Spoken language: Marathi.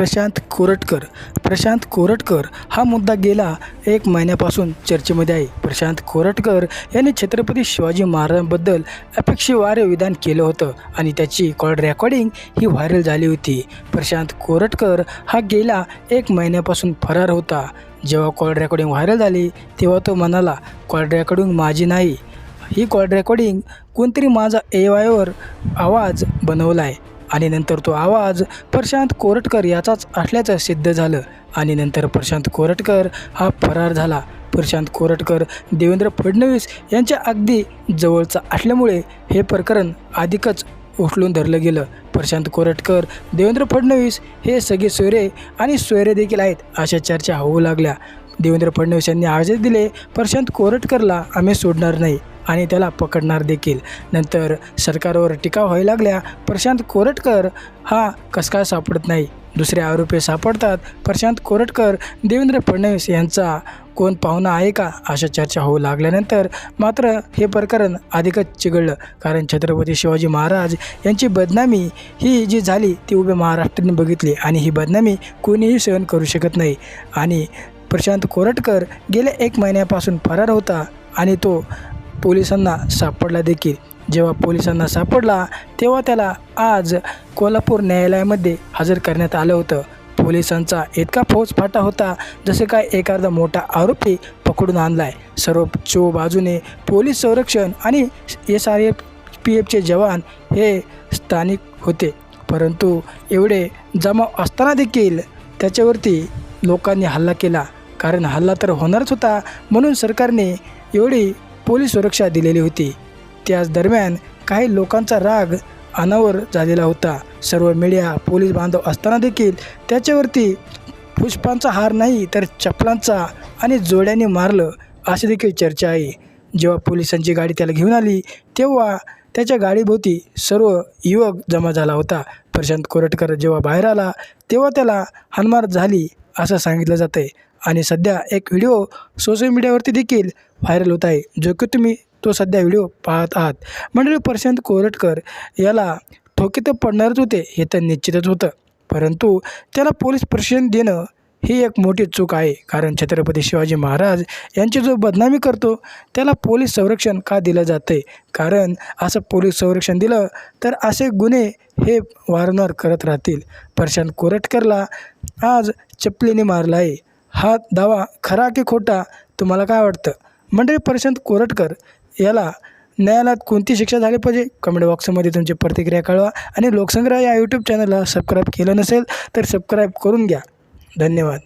प्रशांत कोरटकर. प्रशांत कोरटकर हा मुद्दा गेला एक महिन्यापासून चर्चेमध्ये आहे. प्रशांत कोरटकर यांनी छत्रपती शिवाजी महाराजांबद्दल अपेक्षेवारे विधान केलं होतं आणि त्याची कॉल रेकॉर्डिंग ही व्हायरल झाली होती. प्रशांत कोरटकर हा गेला एक महिन्यापासून फरार होता. जेव्हा कॉल रेकॉर्डिंग व्हायरल झाली तेव्हा तो म्हणाला कॉल रेकॉर्डिंग माझी नाही. ही कॉल रेकॉर्डिंग कोणतरी माझा ए वायवर आवाज बनवला आहे आणि नंतर तो आवाज प्रशांत कोरटकर याचाच असल्याचं सिद्ध झालं. आणि नंतर प्रशांत कोरटकर हा फरार झाला. प्रशांत कोरटकर देवेंद्र फडणवीस यांच्या अगदी जवळचा असल्यामुळे हे प्रकरण अधिकच उचलून धरलं गेलं. प्रशांत कोरटकर देवेंद्र फडणवीस हे सगळे सोयरे आणि सोयरे देखील आहेत अशा चर्चा होऊ लागल्या. देवेंद्र फडणवीस यांनी आवाज दिले प्रशांत कोरटकरला आम्ही सोडणार नाही. आणि त्याला पकडणार देखील. नंतर सरकारवर टीका व्हायला लागल्या. प्रशांत कोरटकर हा कसकाय सापडत नाही. दुसरे आरोपी सापडतात. प्रशांत कोरटकर देवेंद्र फडणवीस यांचा कोण पाहुणा आहे का अशा चर्चा होऊ लागल्यानंतर मात्र हे प्रकरण अधिकच चिघळलं. कारण छत्रपती शिवाजी महाराज यांची बदनामी ही जी झाली ती उभ्या महाराष्ट्राने बघितली आणि ही बदनामी कोणीही सहन करू शकत नाही. आणि प्रशांत कोरटकर गेल्या एक महिन्यापासून फरार होता आणि तो पोलिसांना सापडला देखील. जेव्हा पोलिसांना सापडला तेव्हा त्याला आज कोल्हापूर न्यायालयामध्ये हजर करण्यात आलं होतं. पोलिसांचा इतका फौजफाटा होता जसे काय एखादा मोठा आरोपी पकडून आणला आहे सर्व चो बाजूने पोलीस संरक्षण आणि एस आर एफ पी एफचे जवान हे स्थानिक होते. परंतु एवढे जमाव असताना देखील त्याच्यावरती लोकांनी हल्ला केला. कारण हल्ला तर होणारच होता. म्हणून सरकारने एवढी पोलीस सुरक्षा दिलेली होती. त्याच दरम्यान काही लोकांचा राग अनावर झालेला होता. सर्व मीडिया पोलीस बांधव असताना देखील त्याच्यावरती पुष्पांचा हार नाही तर चपलांचा आणि जोड्याने मारलं अशी देखील चर्चा आहे. जेव्हा पोलिसांची गाडी त्याला घेऊन आली तेव्हा त्याच्या गाडीभोवती सर्व युवक जमा झाला होता. प्रशांत कोरटकर जेव्हा बाहेर आला तेव्हा त्याला हनमार झाली असं सांगितलं जातं आहे आणि सध्या एक व्हिडिओ सोशल मीडियावरती देखील व्हायरल होत आहे. जो की तुम्ही तो सध्या व्हिडिओ पाहत आहात. मंडळी प्रशांत कोरटकर याला ठोके तर पडणारच होते हे तर निश्चितच होतं. परंतु त्याला पोलीस प्रशिक्षण देणं ही एक मोठी चूक आहे. कारण छत्रपती शिवाजी महाराज यांची जो बदनामी करतो त्याला पोलीस संरक्षण का दिलं जातं आहे कारण असं पोलीस संरक्षण दिलं तर असे गुन्हे हे वारंवार करत राहतील. प्रशांत कोरटकरला आज चपलीने मारला आहे. हा दावा खरा की खोटा तुम्हाला काय वाटतं? मंडळी प्रशांत कोरटकर याला न्यायालयात कोणती शिक्षा झाली पाहिजे? कमेंट बॉक्समध्ये तुमची प्रतिक्रिया कळवा आणि लोकसंग्रह या यूट्यूब चॅनलला सबस्क्राईब केलं नसेल तर सबस्क्राईब करून घ्या. धन्यवाद.